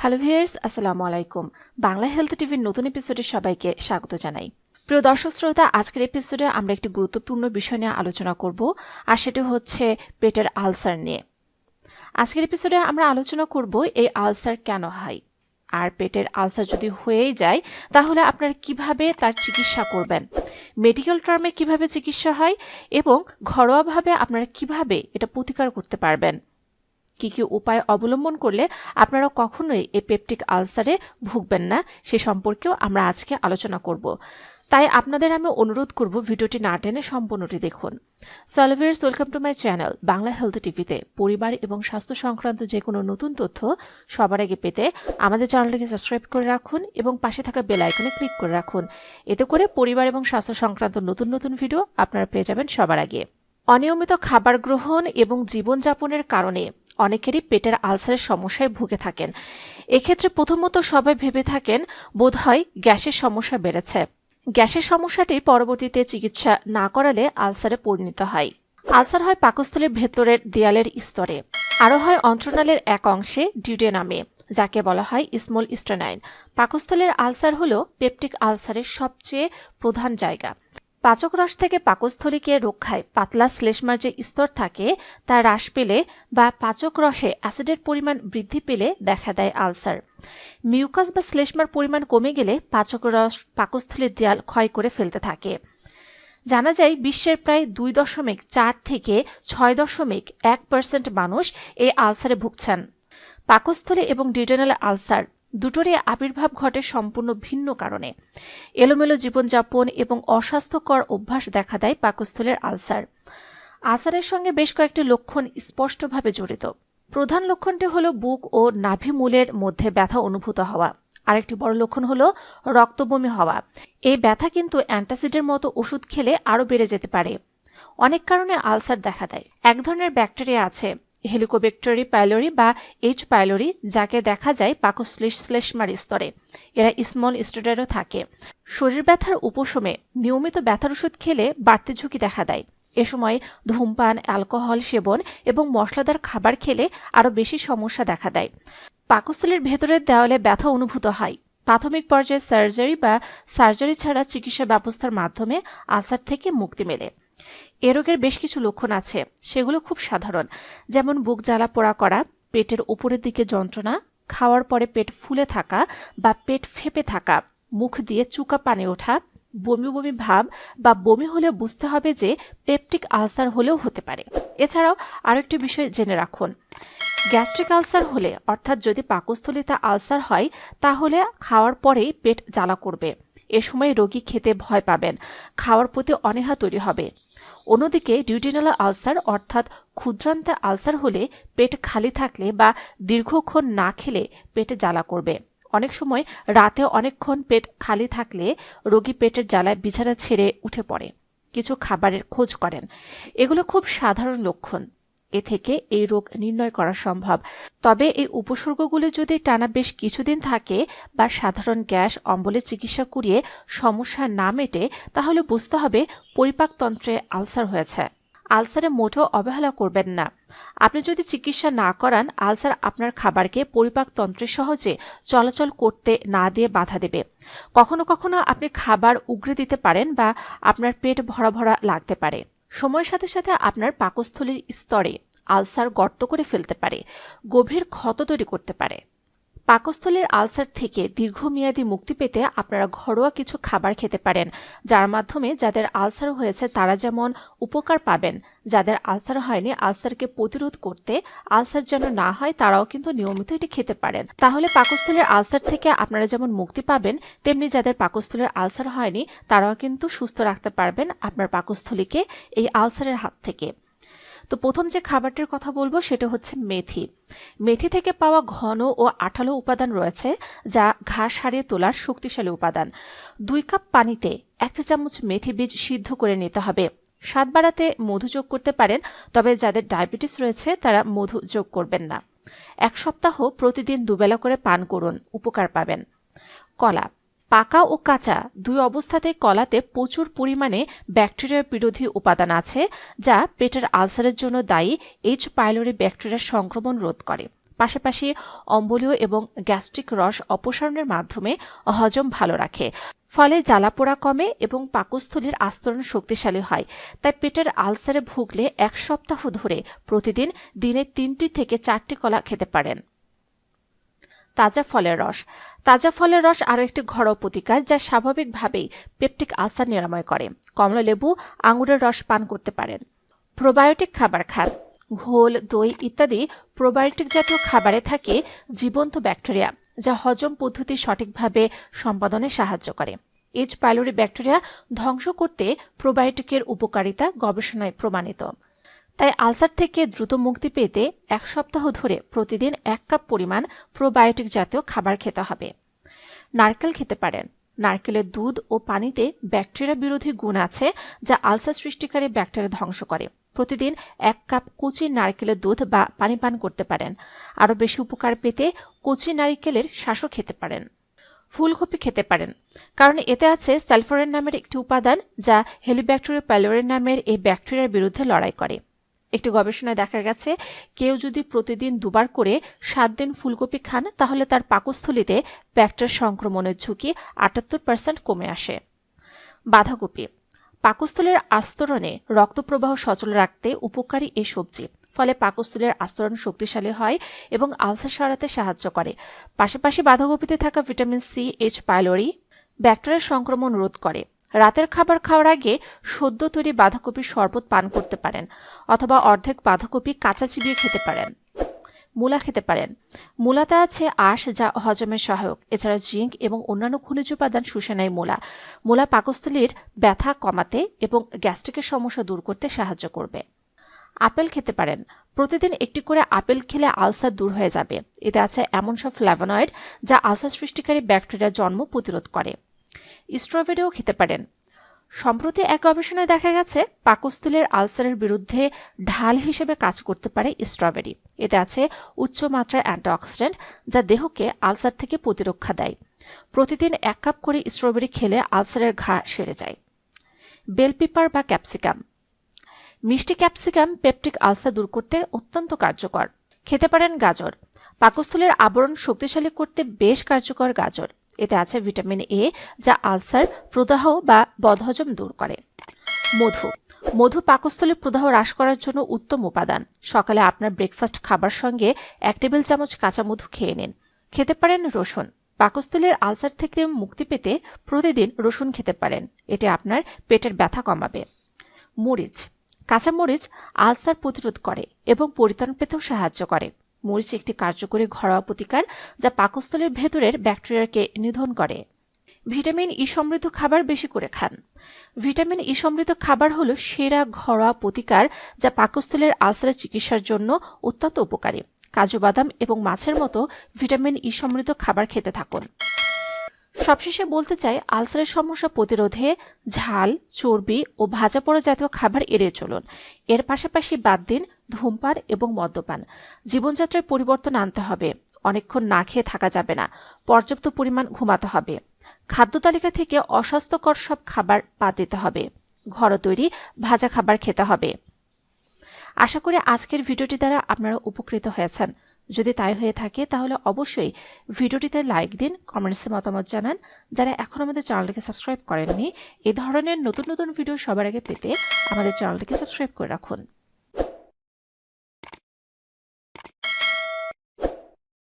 Hello viewers আসসালামু আলাইকুম। Bangla health টিভির নতুন এপিসোডে সবাইকে স্বাগত জানাই। প্রিয় দর্শক শ্রোতা, আজকের এপিসোডে আমরা একটি গুরুত্বপূর্ণ বিষয় নিয়ে আলোচনা করব, আর সেটি হচ্ছে পেটের আলসার নিয়ে। আজকের এপিসোডে আমরা আলোচনা করব, এই আলসার কেন হয়? আর পেটের আলসার যদি হয়েই যায়, তাহলে আপনারা কীভাবে তার চিকিৎসা করবেন? মেডিকেল টার্মে কীভাবে চিকিৎসা হয়? এবং ঘরোয়াভাবে আপনারা কীভাবে এটা প্রতিকার করতে পারবেন? কি কি উপায় অবলম্বন করলে আপনারা কখনোই এই পেপটিক আলসারে ভুগবেন না, সে সম্পর্কেও আমরা আজকে আলোচনা করব। তাই আপনাদের আমি অনুরোধ করব ভিডিওটি না টেনে সম্পূর্ণটি দেখুন। সলভিয়ার্স welcome to my channel, Bangla health টিভিতে। পরিবার এবং স্বাস্থ্য সংক্রান্ত যে কোনো নতুন তথ্য সবার আগে পেতে আমাদের চ্যানেলটিকে সাবস্ক্রাইব করে রাখুন এবং পাশে থাকা বেল আইকনে ক্লিক করে রাখুন। এতে করে পরিবার এবং স্বাস্থ্য সংক্রান্ত নতুন নতুন ভিডিও আপনারা পেয়ে যাবেন সবার আগে। অনিয়মিত খাবার গ্রহণ এবং জীবনযাপনের কারণে অনেকেরই পেটের আলসারের সমস্যায় ভুগে থাকেন। এক্ষেত্রে প্রথমত সবাই ভেবে থাকেন, বোধহয় গ্যাসের সমস্যা বেড়েছে। গ্যাসের সমস্যাটি পরবর্তীতে চিকিৎসা না করালে আলসারে পরিণত হয়। আলসার হয় পাকস্থলীর ভেতরের দেয়ালের স্তরে। আরও হয় অন্ত্রনালের এক অংশে ডিউডে নামে, যাকে বলা হয় স্মল স্টেনাইন। পাকস্থলের আলসার হল পেপটিক আলসারের সবচেয়ে প্রধান জায়গা। পাচক রস থেকে পাকস্থলীকে রক্ষায় পাতলা শ্লেষ্মার যে স্তর থাকে, তা হ্রাস পেলে বা পাচক রসে অ্যাসিডের পরিমাণ বৃদ্ধি পেলে দেখা দেয় আলসার। মিউকাস বা শ্লেষ্মার পরিমাণ কমে গেলে পাচক রস পাকস্থলীর দেয়াল ক্ষয় করে ফেলতে থাকে। জানা যায়, বিশ্বের প্রায় দুই দশমিক চার থেকে ছয় দশমিক এক পার্সেন্ট মানুষ এই আলসারে ভুগছেন। পাকস্থলী এবং ডিউডেনাল আলসার দুটোরই আবির্ভাব ঘটে সম্পূর্ণ ভিন্ন কারণে। এলোমেলো জীবনযাপন এবং অস্বাস্থ্যকর অভ্যাস দেখা দেয় পাকস্থলের আলসার। আলসারের সঙ্গে বেশ কয়েকটি লক্ষণ স্পষ্টভাবে জড়িত। প্রধান লক্ষণটি হল বুক ও নাভিমূলের মধ্যে ব্যথা অনুভূত হওয়া। আরেকটি বড় লক্ষণ হলো রক্তবমি হওয়া। এই ব্যথা কিন্তু অ্যান্টাসিডের মতো ওষুধ খেলে আরও বেড়ে যেতে পারে। অনেক কারণে আলসার দেখা দেয়। এক ধরনের ব্যাকটেরিয়া আছে হেলিকোবেক্টরি পাইলোরি বা এইচ পাইলোরি, যাকে দেখা যায় পাকশ্লেষ্মার স্তরে। এরা স্মল স্টোডারও থাকে। শরীর ব্যথার উপশমে নিয়মিত ব্যথার ওষুধ খেলে বাড়তি ঝুঁকি দেখা দেয়। এ সময় ধূমপান, অ্যালকোহল সেবন এবং মশলাদার খাবার খেলে আরও বেশি সমস্যা দেখা দেয়। পাকস্থলীর ভেতরের দেওয়ালে ব্যথা অনুভূত হয়। প্রাথমিক পর্যায়ে সার্জারি বা সার্জারি ছাড়া চিকিৎসা ব্যবস্থার মাধ্যমে আলসার থেকে মুক্তি মেলে। এ রোগের বেশ কিছু লক্ষণ আছে। সেগুলো খুব সাধারণ। যেমন বুক জ্বালা পোড়া করা, পেটের উপরের দিকে যন্ত্রণা, খাওয়ার পরে পেট ফুলে থাকা বা পেট ফেপে থাকা, মুখ দিয়ে চুকা পানি ওঠা, বমি বমি ভাব বা বমি হলে বুঝতে হবে যে পেপটিক আলসার হলেও হতে পারে। এছাড়াও আরেকটি বিষয় জেনে রাখুন। গ্যাস্ট্রিক আলসার হলে, অর্থাৎ যদি পাকস্থলিতে আলসার হয়, তাহলে খাওয়ার পরেই পেট জ্বালা করবে। এ সময় রোগী খেতে ভয় পাবেন। খাওয়ার প্রতি অনীহা তৈরি হবে। অন্যদিকে ডিউটিনাল আলসার অর্থাৎ ক্ষুদ্রান্তে আলসার হলে পেট খালি থাকলে বা দীর্ঘক্ষণ না খেলে পেটে জ্বালা করবে। অনেক সময় রাতে অনেকক্ষণ পেট খালি থাকলে রোগী পেটের জ্বালায় বিছানা ছেড়ে উঠে পড়ে। কিছু খাবারের খোঁজ করেন। এগুলো খুব সাধারণ লক্ষণ। এ থেকে এই রোগ নির্ণয় করা সম্ভব। তবে এই উপসর্গগুলো যদি টানা বেশ কিছুদিন থাকে বা সাধারণ গ্যাস অম্বলের চিকিৎসা করিয়ে সমস্যা না মেটে, তাহলে বুঝতে হবে পরিপাকতন্ত্রে আলসার হয়েছে। আলসারে মোটেও অবহেলা করবেন না। আপনি যদি চিকিৎসা না করান, আলসার আপনার খাবারকে পরিপাকতন্ত্রে সহজে চলাচল করতে না দিয়ে বাধা দেবে। কখনো কখনো আপনি খাবার উগড়ে দিতে পারেন বা আপনার পেট ভরা ভরা লাগতে পারে। সময়ের সাথে সাথে আপনার পাকস্থলীর স্তরে আলসার গর্ত করে ফেলতে পারে, গভীর ক্ষত তৈরি করতে পারে। পাকস্থলীর আলসার থেকে দীর্ঘমেয়াদী মুক্তি পেতে আপনারা ঘরোয়া কিছু খাবার খেতে পারেন, যার মাধ্যমে যাদের আলসার হয়েছে তারা যেমন উপকার পাবেন। যাদের আলসার হয়নি, আলসারকে প্রতিরোধ করতে আলসার যেন না হয়, তারাও কিন্তু নিয়মিত এটি খেতে পারেন। তাহলে পাকস্থলীর আলসার থেকে আপনারা যেমন মুক্তি পাবেন, তেমনি যাদের পাকস্থলীর আলসার হয়নি, তারাও কিন্তু সুস্থ রাখতে পারবেন আপনার পাকস্থলীকে এই আলসারের হাত থেকে। তো প্রথম যে খাবারটির কথা বলব সেটা হচ্ছে মেথি। মেথি থেকে পাওয়া ঘন ও আঠালো উপাদান রয়েছে, যা ঘাস হারিয়ে তোলার শক্তিশালী উপাদান। দুই কাপ পানিতে এক চা চামচ মেথি বীজ সিদ্ধ করে নিতে হবে। স্বাদ বাড়াতে মধু যোগ করতে পারেন, তবে যাদের ডায়াবেটিস রয়েছে তারা মধু যোগ করবেন না। এক সপ্তাহ প্রতিদিন দুবেলা করে পান করুন, উপকার পাবেন। কলা পাকা ও কাঁচা দুই অবস্থাতে কলাতে প্রচুর পরিমাণে ব্যাকটেরিয়া বিরোধী উপাদান আছে, যা পেটের আলসারের জন্য দায়ী এইচ পাইলোরি ব্যাকটেরিয়ার সংক্রমণ রোধ করে। পাশাপাশি অম্বলীয় এবং গ্যাস্ট্রিক রস অপসারণের মাধ্যমে হজম ভালো রাখে। ফলে জ্বালাপোড়া কমে এবং পাকস্থলীর আস্তরণ শক্তিশালী হয়। তাই পেটের আলসারে ভুগলে এক সপ্তাহ ধরে প্রতিদিন দিনে তিনটি থেকে চারটি কলা খেতে পারেন। তাজা ফলের রস। তাজা ফলের রস আরও একটি ঘরোয়া প্রতিকার যা স্বাভাবিকভাবেই পেপটিক আলসার নিরাময় করে। কমলা লেবু, আঙুরের রস পান করতে পারেন। প্রোবায়োটিক খাবার খান। ঘোল, দই ইত্যাদি প্রোবায়োটিক জাতীয় খাবারে থাকে জীবন্ত ব্যাকটেরিয়া, যা হজম পদ্ধতি সঠিকভাবে সম্পাদনে সাহায্য করে। এইচ পাইলোরি ব্যাকটেরিয়া ধ্বংস করতে প্রোবায়োটিকের উপকারিতা গবেষণায় প্রমাণিত। তাই আলসার থেকে দ্রুত মুক্তি পেতে এক সপ্তাহ ধরে প্রতিদিন এক কাপ পরিমাণ প্রোবায়োটিক জাতীয় খাবার খেতে হবে। নারকেল খেতে পারেন। নারকেলের দুধ ও পানিতে ব্যাকটেরিয়া বিরোধী গুণ আছে যা আলসার সৃষ্টিকারী ব্যাকটেরিয়া ধ্বংস করে। প্রতিদিন এক কাপ কচি নারকেলের দুধ বা পানি পান করতে পারেন। আরও বেশি উপকার পেতে কচি নারকেলের শ্বাসও খেতে পারেন। ফুলকপি খেতে পারেন। কারণ এতে আছে স্যালফোরেন নামের একটি উপাদান যা হেলিব্যাকটেরিয়া প্যালোরেন নামের এই ব্যাকটেরিয়ার বিরুদ্ধে লড়াই করে। একটি গবেষণায় দেখা গেছে, কেউ যদি প্রতিদিন দুবার করে সাত দিন ফুলকপি খান, তাহলে তার পাকস্থলিতে ব্যাকটেরিয়া সংক্রমণের ঝুঁকি আটাত্তর পার্সেন্ট কমে আসে। বাঁধাকপি। পাকস্থলের আস্তরণে রক্তপ্রবাহ সচল রাখতে উপকারী এই সবজি, ফলে পাকস্থলীর আস্তরণ শক্তিশালী হয় এবং আলসার সরাতে সাহায্য করে। পাশাপাশি বাঁধাকপিতে থাকা ভিটামিন সি, এইচ, পাইলোরি ব্যাকটেরিয়ার সংক্রমণ রোধ করে। রাতের খাবার খাওয়ার আগে সদ্য তৈরি বাঁধাকপির শরবত পান করতে পারেন অথবা অর্ধেক বাঁধাকপি কাঁচা চিবিয়ে খেতে পারেন। মূলা খেতে পারেন। মূলাতে আছে আঁশ যা হজমের সহায়ক। এছাড়া জিঙ্ক এবং অন্যান্য খনিজ উপাদান শুষে নেয় মূলা। মূলা পাকস্থলীর ব্যথা কমাতে এবং গ্যাস্ট্রিকের সমস্যা দূর করতে সাহায্য করবে। আপেল খেতে পারেন। প্রতিদিন একটি করে আপেল খেলে আলসার দূর হয়ে যাবে। এতে আছে এমন সব ফ্ল্যাভোনয়েড যা আলসার সৃষ্টিকারী ব্যাকটেরিয়া জন্ম প্রতিরোধ করে। স্ট্রবেরিও খেতে পারেন। সম্প্রতি এক গবেষণায় দেখা গেছে, পাকস্থলীর আলসারের বিরুদ্ধে ঢাল হিসেবে কাজ করতে পারে স্ট্রবেরি। এতে আছে উচ্চ মাত্রার অ্যান্টিঅক্সিডেন্ট, যা দেহকে আলসার থেকে প্রতিরক্ষা দেয়। প্রতিদিন এক কাপ করে স্ট্রবেরি খেলে আলসারের ঘা সেরে যায়। বেল পেপার বা ক্যাপসিকাম। মিষ্টি ক্যাপসিকাম পেপটিক আলসার দূর করতে অত্যন্ত কার্যকর। খেতে পারেন গাজর। পাকস্থলীর আবরণ শক্তিশালী করতে বেশ কার্যকর গাজর। এতে আছে ভিটামিন এ যা আলসার, প্রদাহ বা বদহজম দূর করে। মধু। মধু পাকস্থলী প্রদাহ হ্রাস করার জন্য উত্তম উপাদান। সকালে আপনার ব্রেকফাস্ট খাবার সঙ্গে এক টেবিল চামচ কাঁচা মধু খেয়ে নিন। খেতে পারেন রসুন। পাকস্থলীর আলসার থেকে মুক্তি পেতে প্রতিদিন রসুন খেতে পারেন। এটি আপনার পেটের ব্যথা কমাবে। মরিচ। কাঁচা মরিচ আলসার প্রতিরোধ করে এবং পরিত্রাণ পেতেও সাহায্য করে। মরিচ একটি কার্যকরী ঘরোয়া প্রতিকার যা পাকস্থলের ভেতরের ব্যাকটেরিয়াকে নিধন করে। ভিটামিন ই সমৃদ্ধ খাবার বেশি করে খান। ভিটামিন ই সমৃদ্ধ খাবার হলো সেরা ঘরোয়া প্রতিকার যা পাকস্থলের আলসারের চিকিৎসার জন্য অত্যন্ত উপকারী। কাজু বাদাম এবং মাছের মতো ভিটামিন ই সমৃদ্ধ খাবার খেতে থাকুন। সবশেষে বলতে চাই, আলসারের সমস্যা প্রতিরোধে ঝাল, চর্বি ও ভাজা পোড়া জাতীয় খাবার এড়িয়ে চলুন। এর পাশাপাশি বাদ দিন ধূমপান এবং মদ্যপান। জীবনযাত্রায় পরিবর্তন আনতে হবে। অনেকক্ষণ না খেয়ে থাকা যাবে না। পর্যাপ্ত পরিমাণ ঘুমাতে হবে। খাদ্য তালিকা থেকে অস্বাস্থ্যকর সব খাবার বাদ দিতে হবে। ঘর তৈরি, ভাজা খাবার খেতে হবে। আশা করি আজকের ভিডিওটি দ্বারা আপনারা উপকৃত হয়েছেন। যদি তাই হয়ে থাকে, তাহলে অবশ্যই ভিডিওটিতে লাইক দিন কমেন্টসে মতামত জানান। যারা এখন আমাদের চ্যানেলটিকে সাবস্ক্রাইব করেননি, এ ধরনের নতুন নতুন ভিডিও সবার আগে পেতে আমাদের চ্যানেলটিকে সাবস্ক্রাইব করে রাখুন।